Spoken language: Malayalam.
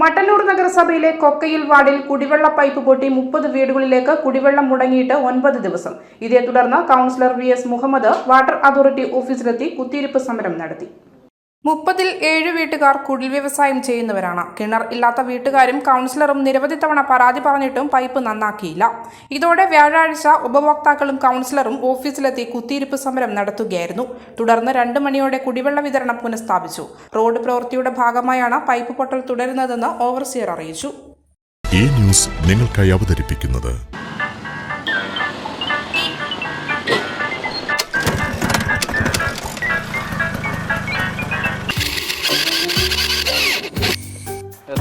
മട്ടന്നൂർ നഗരസഭയിലെ കൊക്കയിൽ വാർഡിൽ കുടിവെള്ള പൈപ്പ് പൊട്ടി മുപ്പത് വീടുകളിലേക്ക് കുടിവെള്ളം മുടങ്ങിയിട്ട് ഒൻപത് ദിവസം. ഇതേ തുടർന്ന് councillor V S Muhammad water authority ഓഫീസിലെത്തി കുത്തിയിരിപ്പ് സമരം നടത്തി. മുപ്പതിൽ ഏഴ് വീട്ടുകാർ കുടിൽ വ്യവസായം ചെയ്യുന്നവരാണ്. കിണർ ഇല്ലാത്ത വീട്ടുകാരും കൗൺസിലറും നിരവധി തവണ പരാതി പറഞ്ഞിട്ടും പൈപ്പ് നന്നാക്കിയില്ല. ഇതോടെ വ്യാഴാഴ്ച ഉപഭോക്താക്കളും കൗൺസിലറും ഓഫീസിലെത്തി കുത്തിയിരിപ്പ് സമരം നടത്തുകയായിരുന്നു. തുടർന്ന് രണ്ട് മണിയോടെ കുടിവെള്ള വിതരണം പുനഃസ്ഥാപിച്ചു. റോഡ് പ്രവൃത്തിയുടെ ഭാഗമായാണ് പൈപ്പ് പൊട്ടൽ തുടരുന്നതെന്ന് ഓവർസിയർ അറിയിച്ചു. ഈ ന്യൂസ് നിങ്ങൾക്കായി അവതരിപ്പിക്കുന്നത്